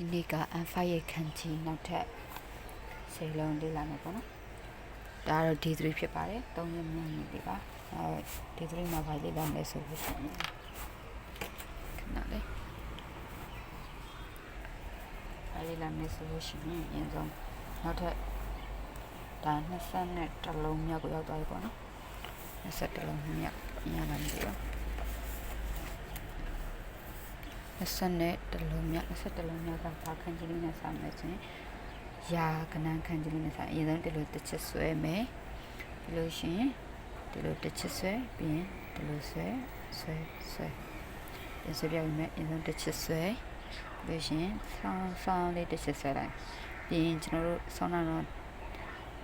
ဒီနေ့က N5 ရဲ့ခန်းကြီးနောက်ထပ်စေလုံးလေးလာမယ်ပေါ့နော်ဒါကတော့ D3 ဖြစ်ပါတယ်၃ရက်မြင့်နေပြီပါအဲ D3 မှာဘာလေးလာမလဲဆိုလို့ရှိရင်ခဏလေးဘာလေးလာမလဲဆိုလို့ရှိရင်အရင်ဆုံးနောက်ထပ်ဒါ20နဲ့တစ်လုံးမြောက်ကိုရောက်သွားပြီပေါ့နော်20တစ်လုံးမြောက်ညလာနေပြီပါ 20နဲ့တစ်လုံးမြောက်20တစ်လုံးမြောက်ကဘာခန်းကြီးလေးနဲ့စမယ်ဆိုရင်ရာကနန်းခန်းကြီးလေးနဲ့စအရင်ဆုံးဒီလိုတစ်ချက်ဆွဲမယ်ပြီးလို့ရှိရင်ဒီလိုတစ်ချက်ဆွဲပြီးရင်ဒီလိုဆွဲဆွဲဆွဲပြန်ဆွဲပြရမယ်အရင်ဆုံးတစ်ချက်ဆွဲပြီးရှင်ဆောင်းဆောင်းလေးတစ်ချက်ဆွဲလိုက်ပြီးရင်ကျွန်တော်တို့ဆောင်းနာတော့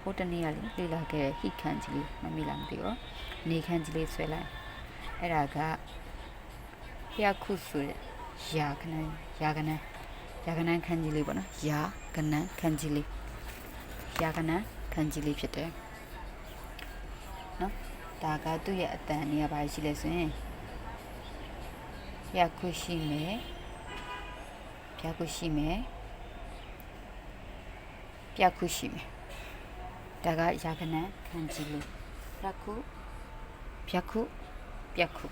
ဟိုတနေ့ကလေလေ့လာခဲ့တဲ့ဟိခန်းကြီးလေးမမိလားမသိဘူးနေခန်းကြီးလေးဆွဲလိုက်အဲ့ဒါကဖျက်ခုဆိုတဲ့ ရာကနန်းရာကနန်းရာကနန်းခန်းကြီးလေးပေါ့နော်ရာကနန်းခန်းကြီးလေးရာကနန်းခန်းကြီးလေးဖြစ်တယ်နော်ဒါကသူ့ရဲ့အတန်နေရာပါရှိလဲဆိုရင်ဖျက်ခုရှိမယ်ဖျက်ခုရှိမယ်ဖျက်ခုရှိမယ်ဒါကရာကနန်းခန်းကြီးလေးဖျက်ခုဖျက်ခုဖျက်ခု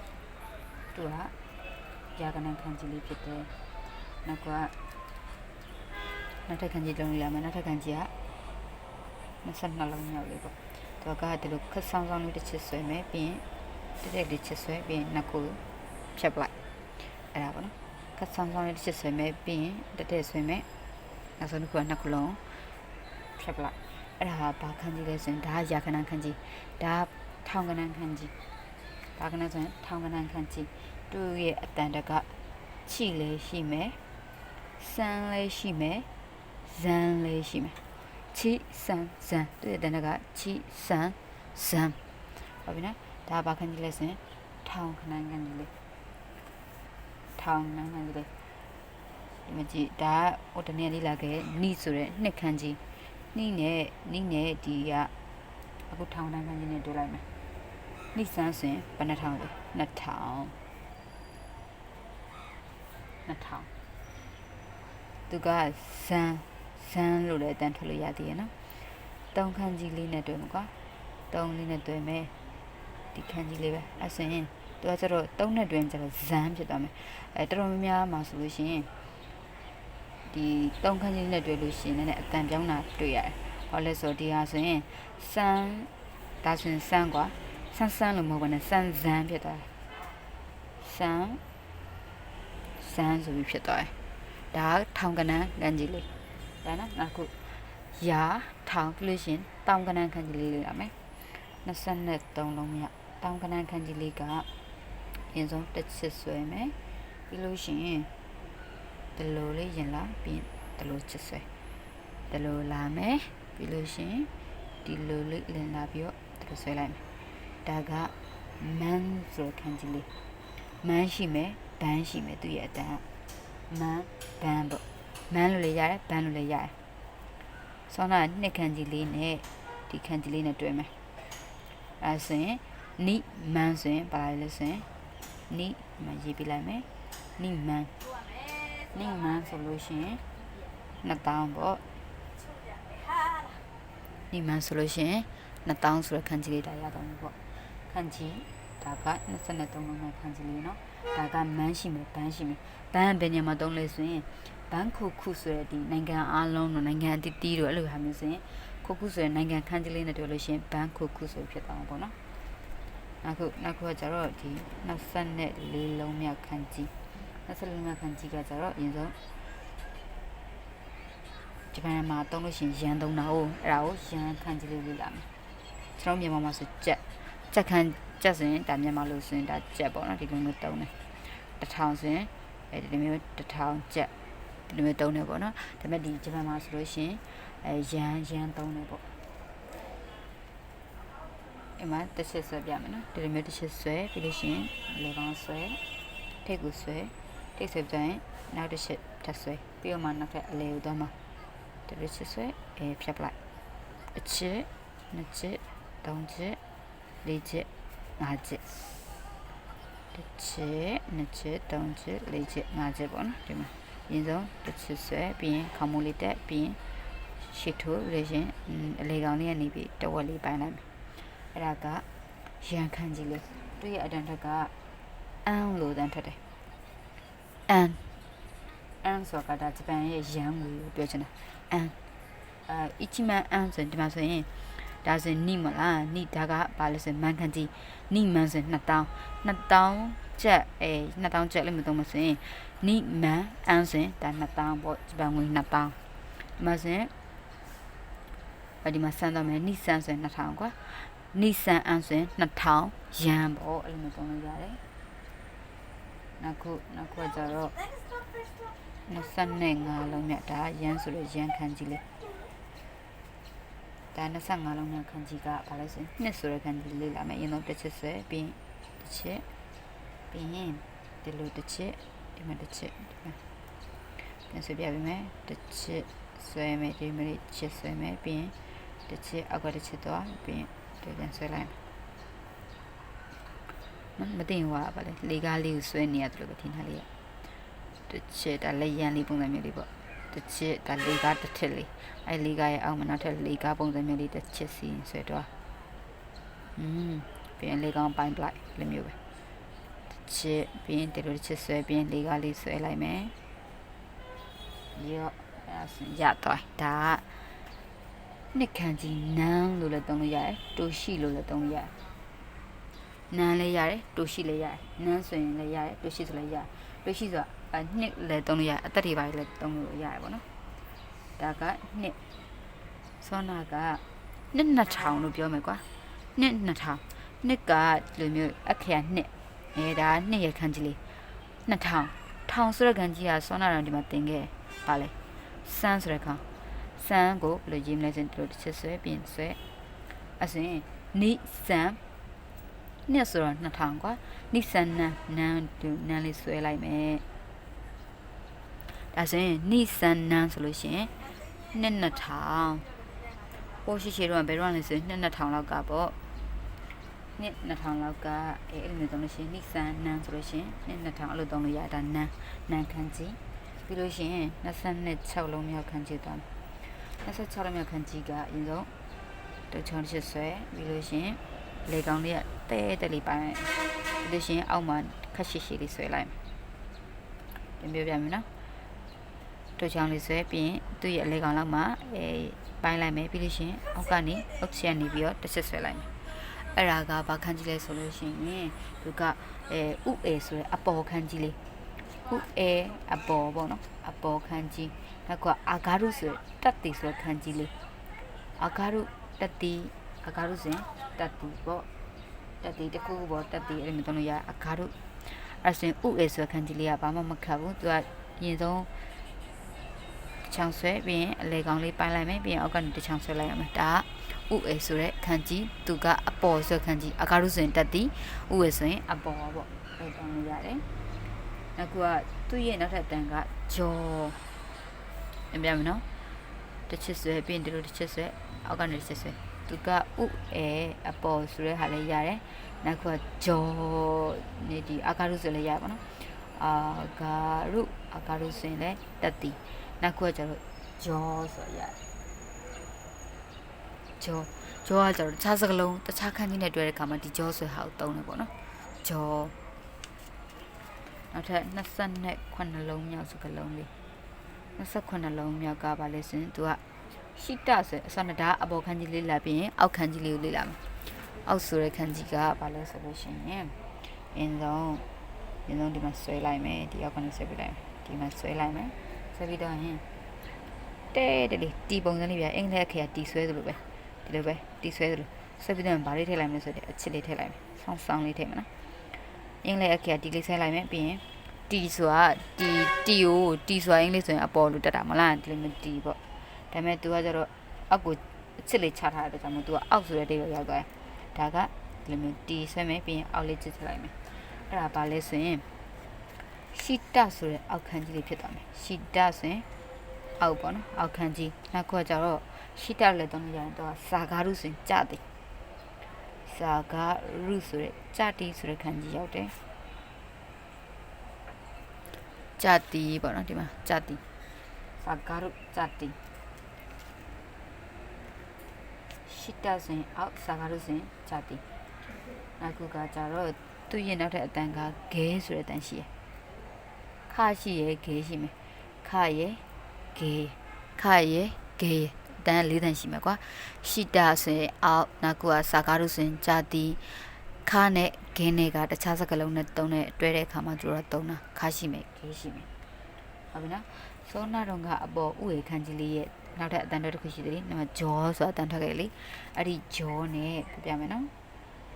သူက ရာကနန်းခန်းကြီးလေးဖြစ်တယ်နောက်ကနောက်ထပ်ခန်းကြီးလုံးလေးလာမယ်နောက်ထပ်ခန်းကြီးက22လုံးမြောက်လေးပေါ့သူကဒီလိုခက်ဆောင်ဆောင်လေးတစ်ချက်ဆွဲမယ်ပြီးရင်တက်တက်လေးချက်ဆွဲပြီးရင်နှစ်ခုဖြတ်ပလိုက်အဲ့ဒါပေါ့နော်ခက်ဆောင်ဆောင်လေးတစ်ချက်ဆွဲမယ်ပြီးရင်တက်တက်ဆွဲမယ်နောက်ဆုံးတစ်ခုကနှစ်ခုလုံးဖြတ်ပလိုက်အဲ့ဒါကဘာခန်းကြီးလဲဆိုရင်ဒါကရာခဏခန်းကြီးဒါကထောင်ကနန်းခန်းကြီးဒါကနန်းဆိုရင်ထောင်ကနန်းခန်းကြီး သူ့ရဲ့အတန်တကချီလေးရှိမယ်စမ်းလေးရှိမယ်ဇန်လေးရှိမယ်ချီစမ်းဇန်သူ့ရဲ့အတန်တကချီစမ်းဇန်ဟုတ်ပြီနော်ဒါဘာခန်းကြီးလဲဆိုရင်ထောင်ခဏခန်းကြီးလေးထောင်ခဏခန်းကြီးလေးဒီမကြည့်ဒါကဟိုတနေ့လေးလာခဲ့နိဆိုတဲ့နှစ်ခန်းကြီးနိနဲ့နိနဲ့ဒီကအခုထောင်ခဏခန်းကြီးနဲ့တွေ့လိုက်မယ်နိစမ်းဆိုရင်ဘယ်နှထောင်လဲ2000 2000သူကဇန်ဇန်လို့လည်းတန်းထွက်လို့ရသေးရနော်တုံးခန်းကြီးလေးနဲ့တွေ့မှာကွာတုံးလေးနဲ့တွေ့မယ်ဒီခန်းကြီးလေးပဲအဲဆိုရင်သူကကျတော့တုံးနဲ့တွင်ကျတော့ဇန်ဖြစ်သွားမယ်အဲတော်တော်များများမှာဆိုလို့ရှိရင်ဒီတုံးခန်းကြီးနဲ့တွေ့လို့ရှိရင်လည်းအတန်ပြောင်းတာတွေ့ရတယ်ဟောလဲဆိုဒီဟာဆိုရင်စမ်းဒါဆိုရင်စမ်းကွာစမ်းစမ်းလို့မဟုတ်ဘဲနဲ့စမ်းဇန်ဖြစ်သွားတယ်စမ်း စမ်းဆိုပြီးဖြစ်သွားတယ်။ဒါကထောင်ကနန်းလမ်းကြီးလေး။ဒါနော်နောက်ခုရာထောင်ပြလို့ရှရင်တောင်ကနန်းခန်းကြီးလေးလေးရမယ်။23လုံးမြောက်တောင်ကနန်းခန်းကြီးလေးကအရင်ဆုံးတစ်ချစ်ဆွဲမယ်။ပြီးလို့ရှရင်ဒီလိုလေးရင်လာပြီးဒီလိုချစ်ဆွဲဒီလိုလာမယ်ပြီးလို့ရှရင်ဒီလိုလေးလင်လာပြီးတော့ဒီလိုဆွဲလိုက်မယ်။ဒါကမန်းဆိုတဲ့ခန်းကြီးလေးမန်းရှိမယ် ဘန်းရှိမယ်သူရဲ့အတန်းမန်းဘန်းပေါ့မန်းလို့လည်းရတယ်ဘန်းလို့လည်းရတယ်ဆောင်းနာနှစ်ခန်းကြီးလေးနဲ့ဒီခန်းကြီးလေးနဲ့တွဲမယ်အဲဆိုရင်နိမန်းဆိုရင်ပါလဲဆိုရင်နိမရေးပြလိုက်မယ်နိမန်းနိမန်းဆိုလို့ရှိရင်2000ပေါ့နိမန်းဆိုလို့ရှိရင်2000ဆိုတဲ့ခန်းကြီးလေးဒါရတော့ပေါ့ခန်းကြီးဒါက23လုံးနဲ့ခန်းကြီးလေးเนาะ ဒါကမန်းရှိမယ်ဘန်းရှိမယ်ဘန်းဘယ်ညမှာတုံးလဲဆိုရင်ဘန်းခုခုဆိုတဲ့ဒီနိုင်ငံအားလုံးတို့နိုင်ငံအတီးတီးတို့အဲ့လိုဟာမျိုးဆိုရင်ခုခုဆိုရင်နိုင်ငံခန်းကြီးလေးနဲ့တွေ့လို့ရှိရင်ဘန်းခုခုဆိုဖြစ်သွားမှာပေါ့နော်အခုနောက်ခုကကျတော့ဒီ20နဲ့၄လုံးမြောက်ခန်းကြီး20လုံးမြောက်ခန်းကြီးကကျတော့အရင်ဆုံးဂျပန်မှာတုံးလို့ရှိရင်ရန်တုံးတာဟုတ်အဲ့ဒါကိုရန်ခန်းကြီးလေးလေးလာမယ်ကျွန်တော်မြန်မာမှာဆိုကြက်ကြက်ခန်း ကြက်ဆိုရင်ဒါမြန်မာလို့ဆိုရင်ဒါကြက်ပေါ့နော်ဒီလိုမျိုးတုံးတယ်တစ်ထောင်ဆိုရင်အဲဒီလိုမျိုးတစ်ထောင်ကြက်ဒီလိုမျိုးတုံးတယ်ပေါ့နော်ဒါပေမဲ့ဒီဂျပန်မှာဆိုလို့ရှိရင်အဲရန်ရန်တုံးတယ်ပေါ့အမှတစ်ချက်ဆွဲပြမယ်နော်ဒီလိုမျိုးတစ်ချက်ဆွဲပြီးလို့ရှိရင်လေကောင်းဆွဲထိတ်ကိုဆွဲထိတ်ဆွဲပြန်ရင်နောက်တစ်ချက်ထပ်ဆွဲပြီးတော့မှနောက်ထပ်အလေကိုသွားမှာဒီလိုချက်ဆွဲအဲဖြတ်ပလိုက်အချက်နှစ်ချက်သုံးချက်လေးချက် ငါးချက်တစ်ချက်နှစ်ချက်သုံးချက်လေးချက်ငါးချက်ပေါ့နော်ဒီမှာရင်းဆုံးတစ်ချစ်ဆွဲပြီးရင်ခေါင်းမိုးလေးတက်ပြီးရင်ရှစ်ထိုးရရှင်အလေကောင်လေးကနေပြီးတဝက်လေးပိုင်းလိုက်မယ်အဲ့ဒါကရန်ခန့်ကြီးလေးသူ့ရဲ့အတန်ထက်ကအန်လို့တန်ထက်တယ်အန်အန်ဆိုတာကဒါဂျပန်ရဲ့ရန်ငွေကိုပြောချင်တာအန်အဲအီချီမန်အန်ဆိုရင်ဒီမှာဆိုရင် ဒါဆိုရင်နိမလားနိဒါကဘာလဲဆိုရင်မန်ခန့်ကြီးနိမန်ဆိုရင်2000 2000ကျပ်အဲ2000ကျပ်လည်းမသုံးမဆိုရင်နိမန်အန်ဆိုရင်ဒါ2000ပေါ့ဂျပန်ငွေ2000ဒီမှာဆိုရင်အဲဒီမှာစမ်းတော့မယ်နိဆန်ဆိုရင်2000ကွာနိဆန်အန်ဆိုရင်2000ယန်ပေါ့အဲ့လိုမျိုးသုံးလို့ရတယ်နောက်ခုနောက်ခုကကြတော့25လုံးမြတ်ဒါရန်ဆိုလို့ရန်ခန်းကြီးလေး ဒါ25လုံးမြတ်ခန်းကြီးကဘာလဲဆိုရင်နှစ်ဆိုတဲ့ခန်းကြီးလေးလာမယ်အရင်ဆုံးတစ်ချက်ဆွဲပြီးတစ်ချက်ပြီးရင်ဒီလိုတစ်ချက်ဒီမှာတစ်ချက်ဒီမှာပြန်ဆွဲပြပေးမယ်တစ်ချက်ဆွဲမယ်ဒီမှာတစ်ချက်ဆွဲမယ်ပြီးရင်တစ်ချက်အောက်ကတစ်ချက်သွားပြီးရင်ဒီပြန်ဆွဲလိုက်မသိရင်ဟွာပါလေလေကားလေးကိုဆွဲနေရတယ်လို့ပဲထင်တာလေးရတစ်ချက်ဒါလက်ရန်လေးပုံစံမျိုးလေးပေါ့ တစ်ချက်ဒါလေကားတစ်ထက်လေးအဲလေကားရဲ့အောက်မှာနောက်ထပ်လေကားပုံစံမျိုးလေးတစ်ချက်စီဆွဲတော့อืมပြီးရင်လေကောင်းပိုင်းပလိုက်လိုမျိုးပဲတစ်ချက်ပြီးရင်ဒီလိုတစ်ချက်ဆွဲပြီးရင်လေကားလေးဆွဲလိုက်မယ်ရောအဲ့ဒါရတော့ဒါကနှစ်ခန့်ကြီးနန်းလို့လည်းသုံးလို့ရတယ်တိုရှိလို့လည်းသုံးလို့ရတယ်နန်းလည်းရတယ်တိုရှိလည်းရတယ်နန်းဆိုရင်လည်းရတယ်တိုရှိဆိုလည်းရတယ်တိုရှိဆိုတာ အနှစ်လည်းသုံးလို့ရတယ်အသက်တွေပါလည်းသုံးလို့ရတယ်ပေါ့နော်ဒါကနှစ်စောနာကနှစ်2000လို့ပြောမယ်ကွာနှစ်2000နှစ်ကလိုမျိုးအခရာနှစ်အဲဒါနှစ်ရခန်းကြီးလေး2000ထောင်ဆိုတဲ့ခန်းကြီးကစောနာတော်ဒီမှာတင်ခဲ့ပါလေစမ်းဆိုတဲ့ခန်းစမ်းကိုဘယ်လိုရေးမလဲဆိုရင်ဒီလိုတစ်ချက်ဆွဲပြင်ဆွဲအစင်နိစမ်းနှစ်ဆိုတော့2000ကွာနိစမ်းနန်းနန်းဒူနန်းလေးဆွဲလိုက်မယ် ဒါဆိုရင်နိစမ်းနန်းဆိုလို့ရှိရင်နှစ်2000ဟိုရှိရှိတော့ဘယ်တော့လဲဆိုရင်နှစ်2000လောက်ကပေါ့နှစ်2000လောက်ကအဲအဲ့လိုမျိုးသုံးလို့ရှိရင်နိစမ်းနန်းဆိုလို့ရှိရင်နှစ်2000အဲ့လိုသုံးလို့ရတာနန်းနန်းခန်းကြီးပြီးလို့ရှိရင်26လုံးမြောက်ခန်းကြီးသွားမယ်26လုံးမြောက်ခန်းကြီးကအရင်ဆုံးတချောင်းချစ်ဆွဲပြီးလို့ရှိရင်လေကောင်လေးကတဲတဲလေးပိုင်းပြီးလို့ရှိရင်အောက်မှာခက်ရှိရှိလေးဆွဲလိုက်မယ်ပြန်ပြောပြမယ်နော် တချောင်းလေးဆွဲပြီးရင်သူ့ရဲ့လေကောင်လောက်မှာအဲပိုင်းလိုက်မယ်ပြီးလို့ရှိရင်အောက်ကနေအောက်ချက်နေပြီးတော့တစ်ချက်ဆွဲလိုက်မယ်အဲ့ဒါကဘာခန်းကြီးလဲဆိုလို့ရှိရင်သူကအဲဥအေဆိုတဲ့အပေါ်ခန်းကြီးလေးဥအေအပေါ်ပေါ့နော်အပေါ်ခန်းကြီးနောက်ကအာဂါရုဆိုတက်တီဆိုတဲ့ခန်းကြီးလေးအာဂါရုတက်တီအာဂါရုဆိုရင်တက်တီပေါ့တက်တီတစ်ခုခုပေါ့တက်တီအဲ့လိုမျိုးသုံးလို့ရအာဂါရုအဲ့ဆိုရင်ဥအေဆိုတဲ့ခန်းကြီးလေးကဘာမှမခတ်ဘူးသူကရင်ဆုံး ချောင်ဆွဲပြီးရင်အလေကောင်လေးပိုင်းလိုက်မယ်ပြီးရင်အောက်ကနေတစ်ချောင်ဆွဲလိုက်ရမယ်ဒါကဥအေဆိုတဲ့ခန်းကြီးသူကအပေါ်ဆိုတဲ့ခန်းကြီးအာဂါရုဆိုရင်တက်တီဥအေဆိုရင်အပေါ်ပေါ့အဲ့တောင်းလို့ရတယ်နောက်ကသူ့ရဲ့နောက်ထပ်တန်ကဂျော်အပြမယ်နော်တစ်ချစ်ဆွဲပြီးရင်ဒီလိုတစ်ချစ်ဆွဲအောက်ကနေတစ်ချစ်ဆွဲသူကဥအဲအပေါ်ဆိုတဲ့ဟာလေးရတယ်နောက်ကဂျော်နေဒီအာဂါရုဆိုလည်းရပါတော့အာဂါရုအာဂါရုဆိုရင်လည်းတက်တီ နောက်ကကျတော့ဂျော်ဆိုရတယ်ဂျော်ဂျော်ကကျတော့တခြားစကားလုံးတခြားခန်းကြီးနဲ့တွဲတဲ့အခါမှာဒီဂျော်ဆိုဟာကိုသုံးတယ်ပေါ့နော်ဂျော်နောက်ထပ်28လုံးမြောက်စကားလုံးလေး28လုံးမြောက်ကပါလဲဆိုရင်သူကရှိတဆိုအစနဒါအပေါ်ခန်းကြီးလေးလာပြီးရင်အောက်ခန်းကြီးလေးကိုလေ့လာမယ်အောက်ဆိုတဲ့ခန်းကြီးကဘာလဲဆိုလို့ရှိရင်အင်းဆုံးအင်းဆုံးဒီမှာဆွဲလိုက်မယ်ဒီအောက်ကနေဆွဲပြလိုက်မယ်ဒီမှာဆွဲလိုက်မယ် ဆွဲပြီးတော့ရင်တဲတယ်လေတီပုံစံလေးပြအင်္ဂလိပ်ခေတ်တီဆွဲသလိုပဲဒီလိုပဲတီဆွဲသလိုဆွဲပြီးတော့ဘာလေးထည့်လိုက်မလဲဆိုတော့အချစ်လေးထည့်လိုက်မယ်ဆောင်းဆောင်းလေးထည့်မယ်နော်အင်္ဂလိပ်ခေတ်တီလေးဆွဲလိုက်မယ်ပြီးရင်တီဆိုတာတီတီကိုတီဆိုတာအင်္ဂလိပ်ဆိုရင်အပေါ်လို့တက်တာမလားဒီလိုမျိုးတီပေါ့ဒါပေမဲ့ तू ကကျတော့အောက်ကိုအချစ်လေးချထားတဲ့ကြောင့်မို့ तू ကအောက်ဆိုတဲ့ဒိတ်ကိုရောက်သွားတယ်ဒါကဒီလိုမျိုးတီဆွဲမယ်ပြီးရင်အောက်လေးချစ်ထလိုက်မယ်အဲ့ဒါဘာလဲဆိုရင် ရှိတဆိုတဲ့အောက်ခန်းကြီးလေးဖြစ်သွားမယ်ရှိတဆိုရင်အောက်ပေါ့နော်အောက်ခန်းကြီးနောက်ကကျတော့ရှိတလည်းတုံးလို့ရတယ်တော့စာကားရုဆိုရင်ကြတယ်စာကားရုဆိုတဲ့ကြတိဆိုတဲ့ခန်းကြီးရောက်တယ်ဂျာတီပေါ့နော်ဒီမှာဂျာတီစာကာရုဂျာတီရှိတာစင်အောက်စာကာရုစင်ဂျာတီအခုကကြတော့သူ့ရဲ့နောက်ထပ်အတန်ကဂဲဆိုတဲ့အတန်ရှိရယ် ခရှိရယ်ဂဲရှိမယ်ခရယ်ဂဲခရယ်ဂဲအတန်လေးတန်ရှိမယ်ကွာရှိတာစင်အောက်နောက်ကူကစာကာရုစင်ဂျာတီခါနဲ့ဂင်းတွေကတခြားစကားလုံးနဲ့တုံးတဲ့တွဲတဲ့အခါမှာသူတို့ကတုံးတာခါရှိမယ်ဂေးရှိမယ်ဟုတ်ပြီနော်စောနာတော့ကအပေါ်ဥေခန်းကြီးလေးရဲ့နောက်ထပ်အတန်တော်တစ်ခုရှိသေးတယ်နံပါတ်ဂျောဆိုတာအတန်ထွက်ခဲ့လေအဲ့ဒီဂျောနဲ့ပြပြမယ်နော်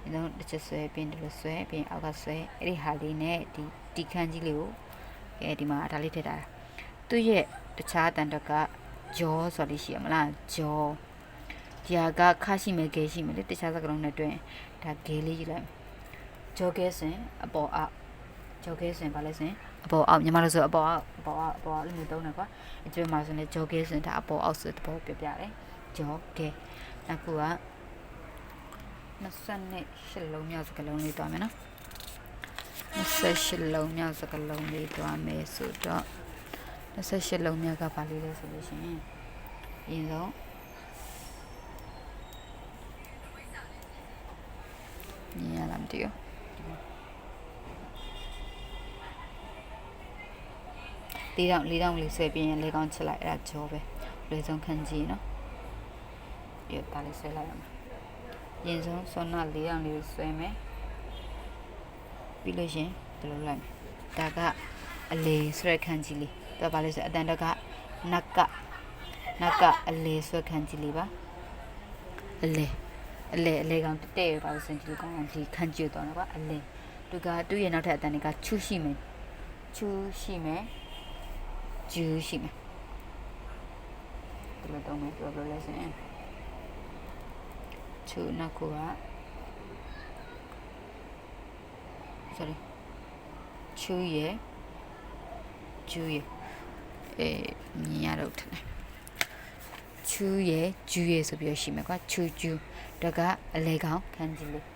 ဒီတော့တစ်ချက်ဆွဲပြီးဒီလိုဆွဲပြီးအောက်ကဆွဲအဲ့ဒီဟာလေးနဲ့ဒီဒီခန်းကြီးလေးကို အဲဒီမှာဒါလေးထည့်ထားတာသူ့ရဲ့တခြားအတန်တော်ကဂျောဆိုတာလေးရှိရမလားဂျောဒီဟာကခါရှိမယ်ဂေးရှိမယ်လေတခြားစကားလုံးနဲ့တွဲရင်ဒါဂေးလေးယူလိုက်မယ်ဂျောကဲစင်အပေါ်အောက်ဂျောကဲစင်ဘာလဲစင်အပေါ်အောက်ညီမတို့ဆိုအပေါ်အောက်အပေါ်အောက်အပေါ်အောက်လို့မျိုးသုံးတယ်ကွာအကျွေးမှာဆိုရင်ဂျောကဲစင်ဒါအပေါ်အောက်ဆိုတဲ့ဘောပြပြတယ်ဂျောကဲအခုက28လုံးမြောက်စကလုံးလေးတွားမယ်နော် 28လုံးမြောက်စကလုံးလေးတွားမယ်ဆိုတော့28လုံးမြောက်ကဘာလေးလဲဆိုလို့ရှိရင်အရင်ဆုံးမြင်ရလားမသိဘူးလေးတောင်လေးတောင်လေးဆွဲပြရင်လေးကောင်းချလိုက်အဲ့ဒါကြောပဲလွယ်ဆုံးခံကြည့်နော်ပြတာလေးဆွဲလိုက်ရမှာရင်ဆုံးဆွမ်းနာလေးတောင်လေးဆွဲမယ် ပြီးလို့ရှင်ဒီလိုလိုက်မယ်ဒါကအလေဆွဲခံကြည့်လေးတော့ပါလို့ဆိုအတန်တကနက်ကနက်ကအလေဆွဲခံကြည့်လေးပါအလေအလေအလေကောင်တဲ့ရပါလို့စင်ကြည့်ကောင်းအောင်ဒီခံကြည့်တော့နော်ကွာအလေသူကသူ့ရဲ့နောက်ထပ်အတန်တွေကချူရှိမယ်ချူရှိမယ်ဂျူးရှိမယ်ဒီလိုတော့မယ်ပြောလို့လဲဆိုရင်ချူနောက်ကိုက sorry ချူရဲ့ဂျူးရဲ့အဲမြင်ရတော့ထတယ်ချူရဲ့ဂျူးရဲ့ဆိုပြီးရှိမယ်ကွာချူဂျူးတကအလေကောင်ခန်းကြီးလေး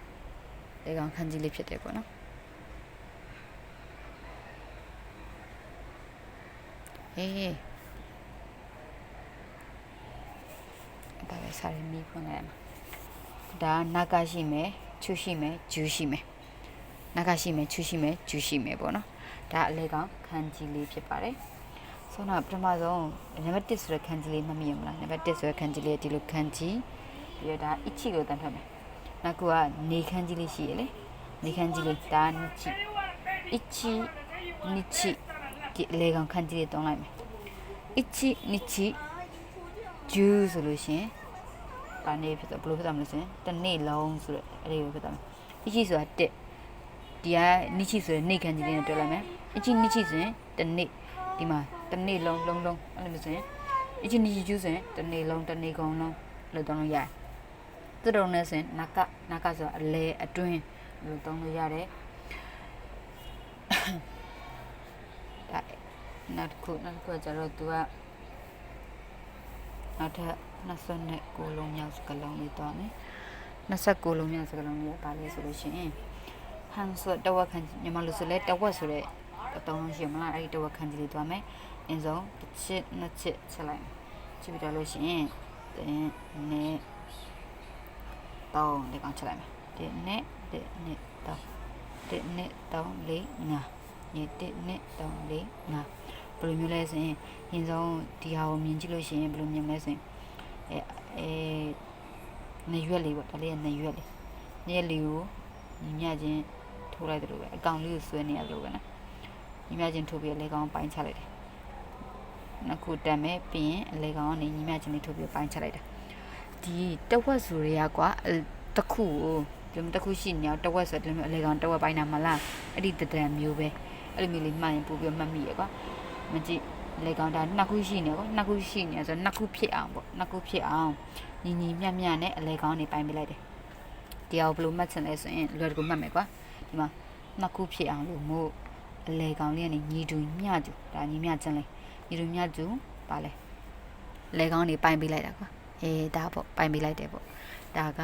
လေကောင်ခန်းကြီးလေးဖြစ်တယ်ပေါ့နော်အေးဒါပဲစားရမီဖွင့်လိုက်မှာဒါနာကရှိမယ်ချူရှိမယ်ဂျူးရှိမယ် နာကရှိမယ်ချူရှိမယ်ဂျူးရှိမယ်ပေါ့နော်ဒါအလေကောင်ခန်းကြီးလေးဖြစ်ပါတယ်ဆိုတော့ပထမဆုံးနံပါတ်1ဆိုတဲ့ခန်းကြီးလေးမမြင်ဘူးလားနံပါတ်1ဆိုတဲ့ခန်းကြီးလေးဒီလိုခန်းကြီးပြီးတော့ဒါအချီကိုတန်းထွက်မယ်နောက်ကူကနေခန်းကြီးလေးရှိရလေနေခန်းကြီးလေးဒါနိချီအချီနိချီဒီအလေကောင်ခန်းကြီးလေးတောင်းလိုက်မယ်အချီနိချီဂျူးဆိုလို့ရှင်ဒါနေဖြစ်တော့ဘယ်လိုဖြစ်သွားမလဲဆိုရင်တစ်နေ့လုံးဆိုတော့အဲ့ဒီလိုဖြစ်သွားမယ်အချီဆိုတာတစ် ဒီကနိချီဆိုတဲ့နေခန်းကြီးလေးနဲ့တွဲလိုက်မယ်အချီနိချီဆိုရင်တစ်နေ့ဒီမှာတစ်နေ့လုံးလုံးလုံးအဲ့လိုမျိုးဆိုရင်အချီနိချီဂျူးဆိုရင်တစ်နေ့လုံးတစ်နေ့ကုန်လုံးလို့တောင်းလို့ရတယ်သူတို့နဲ့ဆိုရင်နာကနာကဆိုတာအလဲအတွင်းလို့တောင်းလို့ရတယ်ဒါနောက်တစ်ခုနောက်တစ်ခုကကျတော့သူကနောက်ထပ်29လုံးမြောက်စကလုံးလေးတော့မယ်29လုံးမြောက်စကလုံးလေးပါလေဆိုလို့ရှိရင် ဟန်ဆိုတဝက်ခန့်ညီမလို့ဆိုလဲတဝက်ဆိုတဲ့အတုံးလုံးရှိမလားအဲ့ဒီတဝက်ခန့်ကြီးလေးသွားမယ်အင်းဆုံးတစ်ချစ်နှစ်ချစ်ချက်လိုက်ချစ်ပြီးတော့လို့ရှိရင်တင်းနဲ့တောင်းဒီကောင်ချက်လိုက်မယ်တင်းနဲ့တင်းနဲ့တောင်းတင်းနဲ့တောင်းလေးငါညတင်းနဲ့တောင်းလေးငါဘယ်လိုမျိုးလဲဆိုရင်ရင်ဆုံးဒီဟာကိုမြင်ကြည့်လို့ရှိရင်ဘယ်လိုမြင်မလဲဆိုရင်အဲအဲနေရွက်လေးပေါ့ဒါလေးကနေရွက်လေးနေရွက်လေးကိုညီမြချင်း ထိုးလိုက်တယ်လို့ပဲအကောင်လေးကိုဆွဲနေရတယ်လို့ပဲနော်ညီမြချင်းထိုးပြီးလေကောင်ပိုင်းချလိုက်တယ်နှစ်ခုတက်မယ်ပြီးရင်အလေကောင်ကနေညီမြချင်းလေးထိုးပြီးပိုင်းချလိုက်တာဒီတဝက်ဆိုတွေကကွာတခုကိုဒီတခုရှိနေအောင်တဝက်ဆိုတယ်အလေကောင်တဝက်ပိုင်းတာမလားအဲ့ဒီတဒံမျိုးပဲအဲ့လိုမျိုးလေးမှန်ရင်ပို့ပြီးမှတ်မိရကွာမကြည့်လေကောင်ဒါနှစ်ခုရှိနေကွာနှစ်ခုရှိနေဆိုနှစ်ခုဖြစ်အောင်ပေါ့နှစ်ခုဖြစ်အောင်ညီညီမြတ်မြတ်နဲ့အလေကောင်နေပိုင်းပေးလိုက်တယ်တရားဘယ်လိုမှတ်ချင်လဲဆိုရင်လွယ်တကူမှတ်မယ်ကွာ ဒီမှာနှစ်ခုဖြစ်အောင်လို့မို့အလေကောင်လေးကနေညီတူမျှတူဒါညီမျှချင်လေညီတူမျှတူပါလေလေကောင်နေပိုင်းပေးလိုက်တာကွာအေးဒါပေါ့ပိုင်းပေးလိုက်တယ်ပေါ့ဒါက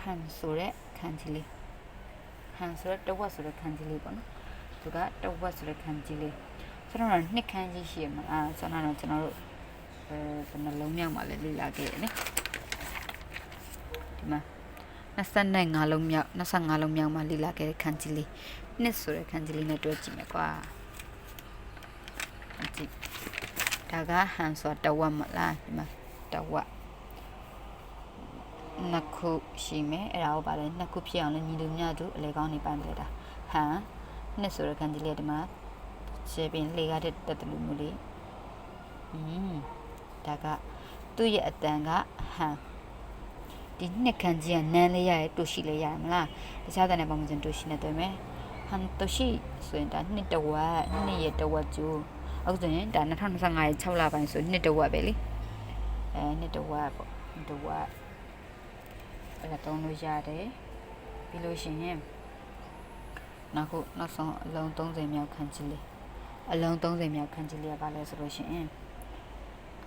ဟန်ဆိုတဲ့ခန်းကြီးလေးဟန်ဆိုတဲ့တဝက်ဆိုတဲ့ခန်းကြီးလေးပေါ့နော်သူကတဝက်ဆိုတဲ့ခန်းကြီးလေးကျွန်တော်တို့နှစ်ခန်းကြီးရှိရမှာလားကျွန်တော်တို့ကျွန်တော်တို့အဲဘယ်နှလုံးမြောက်မှာလဲလေ့လာခဲ့ရတယ်ဒီမှာ 25လုံးမြောက်25လုံးမြောက်မှာလေ့လာခဲ့တဲ့ခန်းကြီးလေးနှစ်ဆိုတဲ့ခန်းကြီးလေးနဲ့တွဲကြည့်မယ်ကွာကြည့်ဒါကဟန်ဆိုတာတဝက်မလားဒီမှာတဝက်နှစ်ခုရှိမယ်အဲ့ဒါကိုဗာလဲနှစ်ခုဖြစ်အောင်လဲညီလူမျှတို့အလေကောင်းနေပိုင်းပြလိုက်တာဟန်နှစ်ဆိုတဲ့ခန်းကြီးလေးဒီမှာရှယ်ပင်လေကားတဲ့တက်တလူမျိုးလေးอืมဒါကသူ့ရဲ့အတန်ကဟန် ဒီနှစ်ခန်းကြီးကနန်းလေးရရဲ့တူရှိလေးရမလားတခြားတဲ့ပုံစံတူရှိနေတယ်မယ်ဟန်တူရှိဆိုရင်ဒါနှစ်တဝက်နှစ်ရဲ့တဝက်ကျိုးအခုဆိုရင်ဒါ2025ရဲ့6လပိုင်းဆိုနှစ်တဝက်ပဲလေအဲနှစ်တဝက်ပေါ့နှစ်တဝက်အဲ့ဒါတုံးလို့ရတယ်ပြီးလို့ရှိရင်နောက်ခုနောက်ဆုံးအလုံး30မြောက်ခန်းကြီးလေးအလုံး30မြောက်ခန်းကြီးလေးကဘာလဲဆိုလို့ရှိရင်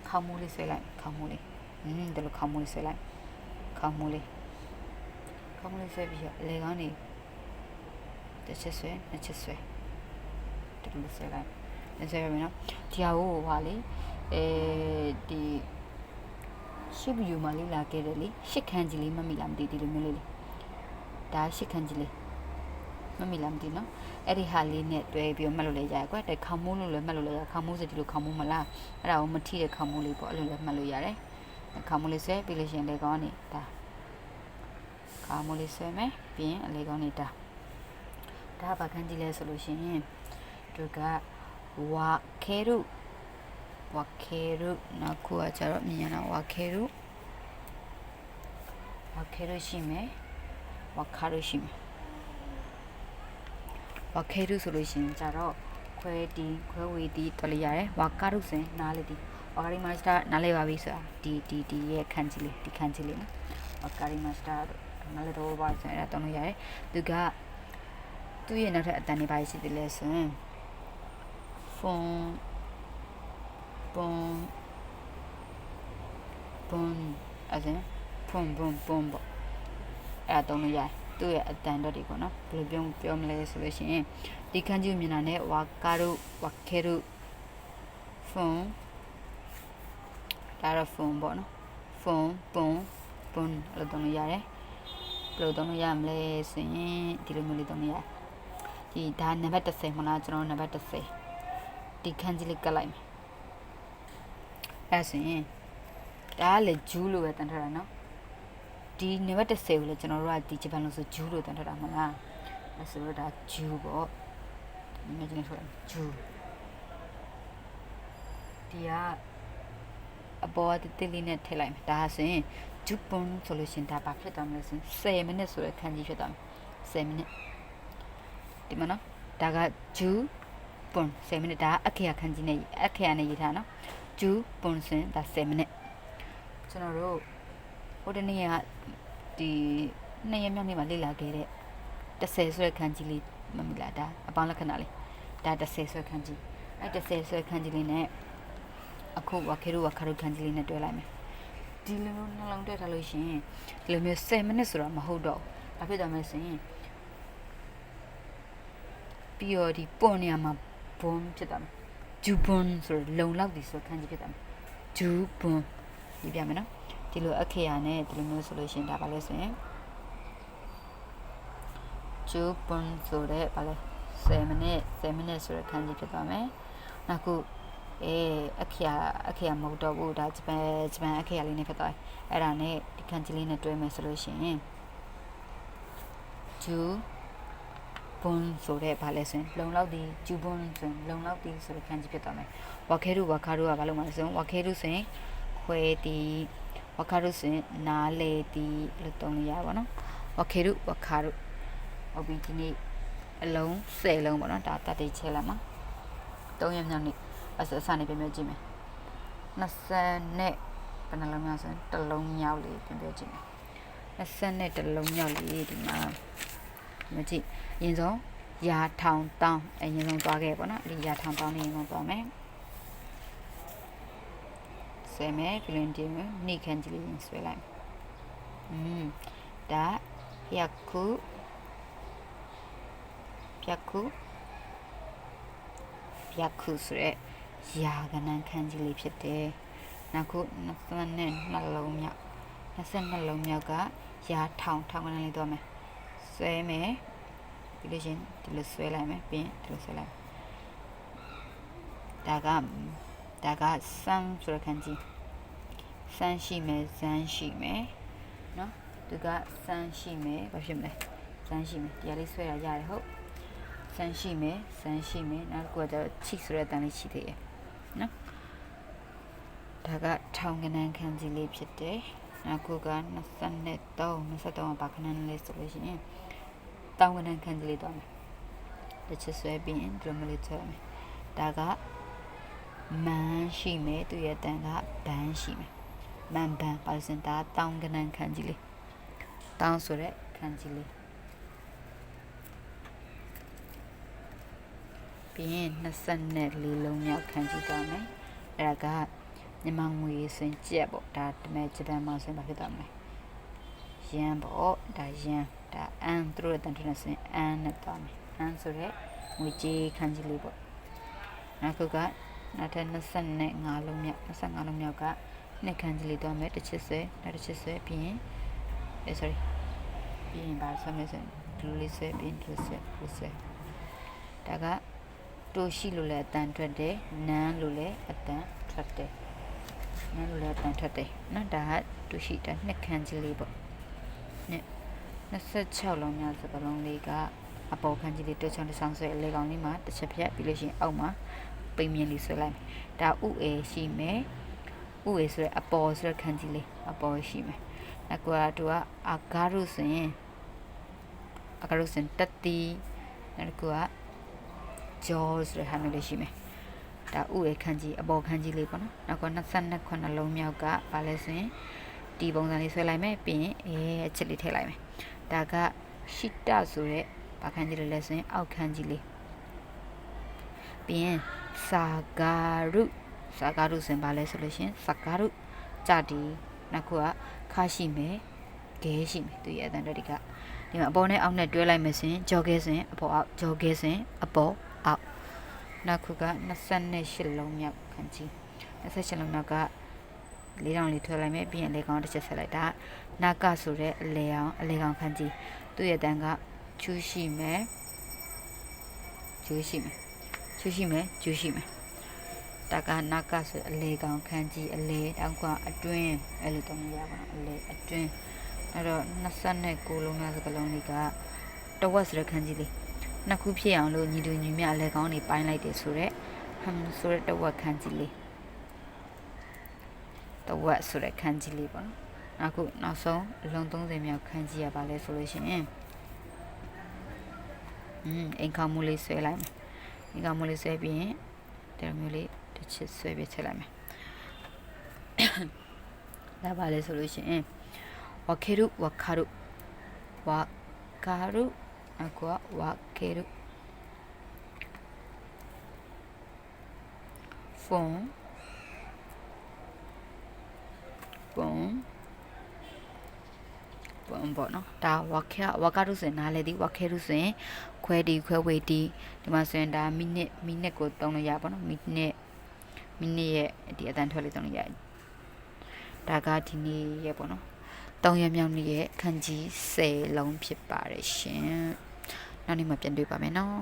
ခေါင်းမိုးလေးဆွဲလိုက်ခေါင်းမိုးလေးอืมဒီလိုခေါင်းမိုးလေးဆွဲလိုက် ခေါင်းမိုးလေးခေါင်းမိုးလေးဆွဲပြီးတော့အလေကောင်းနေတစ်ချက်ဆွဲနှစ်ချက်ဆွဲဒီလိုဆွဲလိုက်လက်ဆွဲရမယ်နော်ဒီဟာကိုဟာလေအဲဒီရှစ်ဗီယူမှာလေးလာခဲ့တယ်လေရှစ်ခန်းကြီးလေးမမိလားမသိဒီလိုမျိုးလေးလေဒါရှစ်ခန်းကြီးလေးမမိလားမသိနော်အဲ့ဒီဟာလေးနဲ့တွဲပြီးတော့မှတ်လို့လည်းရတယ်ကွတဲ့ခေါမိုးလို့လည်းမှတ်လို့လည်းရခေါမိုးစဒီလိုခေါမိုးမလားအဲ့ဒါကိုမထိတဲ့ခေါမိုးလေးပေါ့အဲ့လိုလည်းမှတ်လို့ရတယ် ခေါမိုးလေးဆွဲပြီးလို့ရှိရင်လေကောင်းနေဒါခေါမိုးလေးဆွဲမယ်ပြီးရင်အလေကောင်းနေတာဒါဘာခန်းကြီးလဲဆိုလို့ရှိရင်သူကဝါခဲရုဝါခဲရုနောက်ခုကကျတော့မြင်ရတာဝါခဲရုဝါခဲရုရှိမယ်ဝါခါရုရှိမယ်ဝါခဲရုဆိုလို့ရှိရင်ကျတော့ခွဲတီခွဲဝေတီတော်လေးရတယ်ဝါကာရုစင်နားလေတီ ဝါကာရီမစတာနားလေပါပြီဆိုတာဒီဒီဒီရဲ့ခန်းကြီးလေးဒီခန်းကြီးလေးနော်ဝါကာရီမစတာနားလေတော့ပါဆိုရင်အဲ့ဒါတောင်းလို့ရတယ်သူကသူ့ရဲ့နောက်ထပ်အတန်နေပါရှိတယ်လဲဆိုရင်ဖုန်းပုံပုံအဲ့ဒါဖုန်းပုံပုံပေါ့အဲ့ဒါတောင်းလို့ရတယ်သူ့ရဲ့အတန်တော့ဒီပေါ့နော်ဘယ်လိုပြောပြောမလဲဆိုလို့ရှိရင်ဒီခန်းကြီးမြင်တာနဲ့ဝါကာရုဝါခဲရုဖုန်း ဒါတော့ဖုန်းပေါ့နော်ဖုန်းပုံပုံအဲ့လိုတောင်းလို့ရတယ်ဘယ်လိုတောင်းလို့ရမလဲဆိုရင်ဒီလိုမျိုးလေးတောင်းလို့ရတယ်ဒီဒါနံပါတ်30မလားကျွန်တော်နံပါတ်30ဒီခန်းကြီးလေးကတ်လိုက်မယ်အဲ့ဆိုရင်ဒါကလေဂျူးလို့ပဲတန်ထားတာနော်ဒီနံပါတ်30ကိုလည်းကျွန်တော်တို့ကဒီဂျပန်လို့ဆိုဂျူးလို့တန်ထားတာမလားအဲ့ဆိုတော့ဒါဂျူးပေါ့ဒီမှာကျနေဆိုတာဂျူးဒီက အပေါ်တတိလေးနဲ့ထည့်လိုက်မယ်ဒါဆိုရင်ဂျူပွန်ဆိုလို့ရှင်ဒါဘာဖြစ်သွားမလဲဆိုရင်10မိနစ်ဆိုတဲ့ခန်းကြီးဖြစ်သွားမယ်10မိနစ်ဒီမှာနော်ဒါကဂျူးပွန်10မိနစ်ဒါအခေယခန်းကြီးနဲ့အခေယနဲ့ရေးထားနော်ဂျူးပွန်စင်ဒါ10မိနစ်ကျွန်တော်တို့ဟိုတနေ့ကဒီနှစ်ရက်မြောက်နေ့မှာလေ့လာခဲ့တဲ့30ဆွဲခန်းကြီးလေးမမီလာဒါအပေါင်းလက္ခဏာလေးဒါ30ဆွဲခန်းကြီးအဲ30ဆွဲခန်းကြီးလေးနဲ့ အခုဝခေရုဝခရုခန်းကြီးလေးနဲ့တွဲလိုက်မယ်ဒီလိုမျိုးနှလုံးတွဲထားလို့ရှိရင်ဒီလိုမျိုး10မိနစ်ဆိုတော့မဟုတ်တော့ဘာဖြစ်သွားမလဲဆိုရင်ပြီးတော့ဒီပွန်နေရာမှာဘွန်ဖြစ်သွားမယ်ဂျူဘွန်ဆိုလုံလောက်ဒီဆိုခန်းကြီးဖြစ်သွားမယ်ဂျူဘွန်ပြပြမယ်နော်ဒီလိုအခေယာနဲ့ဒီလိုမျိုးဆိုလို့ရှိရင်ဒါပါလဲဆိုရင်ဂျူဘွန်ဆိုတဲ့ပါလဲ10မိနစ်10မိနစ်ဆိုတဲ့ခန်းကြီးဖြစ်သွားမယ်နောက်ခု အေးအခရာအခရာမဟုတ်တော့ဘူးဒါဂျပန်ဂျပန်အခရာလေးနဲ့ဖြစ်သွားတယ်အဲ့ဒါနဲ့ဒီခန်းကြီးလေးနဲ့တွဲမယ်ဆိုလို့ရှိရင်ဂျူဘွန်ဆိုတဲ့ဘာလဲဆိုရင်လုံလောက်ဒီဂျူဘွန်ဆိုရင်လုံလောက်ဒီဆိုတဲ့ခန်းကြီးဖြစ်သွားမယ်ဝါခဲရုဝါခါရုကဘာလို့မလဲဆိုရင်ဝါခဲရုဆိုရင်ခွဲတီဝါခါရုဆိုရင်နားလေတီလို့တုံးလို့ရပါတော့ဝါခဲရုဝါခါရုဟုတ်ပြီဒီနေ့အလုံး10လုံးပေါ့နော်ဒါတတ်တိတ်ချဲလိုက်မှာ3ရက်မြောက်နေ့ အစအစနေပြန်ပြကြည့်မယ်20နဲ့ဘယ်နှလုံးမြောက်ဆိုရင်တစ်လုံးမြောက်လေးပြန်ပြကြည့်မယ်20နဲ့တစ်လုံးမြောက်လေးဒီမှာမကြည့်အရင်ဆုံးရာထောင်တောင်းအရင်ဆုံးသွားခဲ့ပေါ့နော်ဒီရာထောင်တောင်းနေရင်တော့သွားမယ်ဆွဲမယ်ပြီးရင်ဒီမှာနိခန်ကြီးလေးဆွဲလိုက်อืมဒါယခုယခုဗျက်ခုဆိုတဲ့ ယာကနန်းခန်းကြီးလေးဖြစ်တယ်နောက်ခု22လုံးမြောက်22လုံးမြောက်ကယာထောင်ထောင်ကနန်းလေးတော့မယ်ဆွဲမယ်ပြီးလို့ရှရင်ဒီလိုဆွဲလိုက်မယ်ပြီးရင်ဒီလိုဆွဲလိုက်မယ်ဒါကဒါကစမ်းဆိုတဲ့ခန်းကြီးစမ်းရှိမယ်ဇန်းရှိမယ်နော်သူကစမ်းရှိမယ်ဘာဖြစ်မလဲစမ်းရှိမယ်တရားလေးဆွဲရရတယ်ဟုတ်စမ်းရှိမယ်စမ်းရှိမယ်နောက်တစ်ခုကတော့ချိဆိုတဲ့အတန်လေးရှိသေးတယ် နော်ဒါကထောင်ကနန်းခန်းကြီးလေးဖြစ်တယ်နောက်ခုက23 23ဘာခဏန်းလေးဆိုလို့ရှိရင်တောင်ကနန်းခန်းကြီးလေးတော့မယ်တစ်ချက်ဆွဲပြီးရင်ဒရမလေးဆွဲမယ်ဒါကမန်းရှိမယ်သူရဲ့တန်ကဘန်းရှိမယ်မန်ဘန်းပါစင်တာတောင်ကနန်းခန်းကြီးလေးတောင်ဆိုတဲ့ခန်းကြီးလေး ပြီးရင်24လုံးမြောက်ခန်းကြီးတော့မယ်အဲ့ဒါကမြန်မာငွေစင်ကြက်ပေါ့ဒါတမဲဂျပန်မှာစင်ဘာဖြစ်သွားမလဲယန်ပေါ့ဒါယန်ဒါအန်သူတို့တန်ထနေစင်အန်နဲ့သွားမယ်အန်ဆိုရက်ငွေကြေးခန်းကြီးလေးပေါ့နောက်ခုကနောက်ထပ်25လုံးမြောက်25လုံးမြောက်ကနှစ်ခန်းကြီးလေးသွားမယ်တစ်ချက်ဆွဲနောက်တစ်ချက်ဆွဲပြီးရင်အဲ sorry ပြီးရင်ဘာဆက်မလဲဆိုဒီလိုလေးဆွဲပြီးရင်ဒီလိုဆွဲဒီလိုဆွဲဒါက တိုရှိလို့လည်းအတန်ထွက်တယ်နန်းလို့လည်းအတန်ထွက်တယ်နန်းလို့လည်းအတန်ထွက်တယ်နော်ဒါကတိုရှိတာနှစ်ခန်းကြီးလေးပေါ့နှစ်26လုံးများစကလုံးလေးကအပေါ်ခန်းကြီးလေးတိုးချောင်းတစ်ဆောင်ဆွဲအလေကောင်လေးမှာတစ်ချက်ဖြတ်ပြီးလို့ရှိရင်အောက်မှာပိန်မြင်လေးဆွဲလိုက်ဒါဥအေရှိမယ်ဥအေဆိုရအပေါ်ဆိုရခန်းကြီးလေးအပေါ်ရှိမယ်အကွာတူကအာဂါရုဆိုရင်အာဂါရုဆိုရင်တတိနောက်တစ်ခုက ဂျောဆိုတဲ့ဟာမျိုးလေးရှိမယ်ဒါဥအေခန်းကြီးအပေါ်ခန်းကြီးလေးပေါ့နော်နောက်က22ခုနှလုံးမြောက်ကဘာလဲဆိုရင်ဒီပုံစံလေးဆွဲလိုက်မယ်ပြီးရင်အဲအချစ်လေးထည့်လိုက်မယ်ဒါကရှိတဆိုတဲ့ဘာခန်းကြီးလေးလဲဆိုရင်အောက်ခန်းကြီးလေးပြီးရင်စာဂါရုစာဂါရုဆိုရင်ဘာလဲဆိုလို့ရှင်စာဂါရုကြတီနောက်ခုကခါရှိမယ်ဂဲရှိမယ်သူရဲ့အတန်တော်ဒီကဒီမှာအပေါ်နဲ့အောက်နဲ့တွဲလိုက်မယ်ဆိုရင်ဂျော်ဂဲဆိုရင်အပေါ်အောက်ဂျော်ဂဲဆိုရင်အပေါ် အောက်နောက်ခုက28လုံးမြောက်ခန်းကြီး28လုံးမြောက်ကလေးတောင်လေးထွဲလိုက်မယ်ပြီးရင်လေကောင်တစ်ချက်ဆက်လိုက်တာနာကဆိုတဲ့အလေအောင်အလေကောင်ခန်းကြီးသူ့ရဲ့တန်ကချူးရှိမယ်ချူးရှိမယ်ချူးရှိမယ်ချူးရှိမယ်တကနာကဆိုအလေကောင်ခန်းကြီးအလေတောင်ကအတွင်းအဲ့လိုတောင်းရပါတော့အလေအတွင်းအဲ့တော့29လုံးများစကလုံးလေးကတဝက်ဆိုတဲ့ခန်းကြီးလေး နှစ်ခုဖြစ်အောင်လို့ညီတူညီမျှအလဲကောင်းတွေပိုင်းလိုက်တယ်ဆိုတော့ဟမ်ဆိုတဲ့တဝက်ခန်းကြီးလေးတဝက်ဆိုတဲ့ခန်းကြီးလေးပေါ့နော်အခုနောက်ဆုံးအလုံး30မြောက်ခန်းကြီးရပါလဲဆိုလို့ရှိရင်อืมအိမ်ခေါင်းမူလေးဆွဲလိုက်မယ်အိမ်ခေါင်းမူလေးဆွဲပြီးရင်ဒီလိုမျိုးလေးတစ်ချက်ဆွဲပြထည့်လိုက်မယ်ဒါပါလဲဆိုလို့ရှိရင်ဝခေရုဝခါရုဝကာရု အကွာဝခေရုဖုန်းပုံပုံပေါ့နော်ဒါဝါခဲဝါကရုဆိုရင်နားလေဒီဝါခဲရုဆိုရင်ခွဲဒီခွဲဝေဒီဒီမှာဆိုရင်ဒါမိနစ်မိနစ်ကိုသုံးလို့ရပါတော့မိနစ်မိနစ်ရဲ့ဒီအတန်ထွက်လေးသုံးလို့ရတယ်ဒါကဒီနေ့ရဲ့ပေါ့နော်တောင်ရမြောင်နေ့ရဲ့ခန်းကြီး10လုံးဖြစ်ပါတယ်ရှင် နောက်နေ့မှပြန်တွေ့ပါမယ်နော်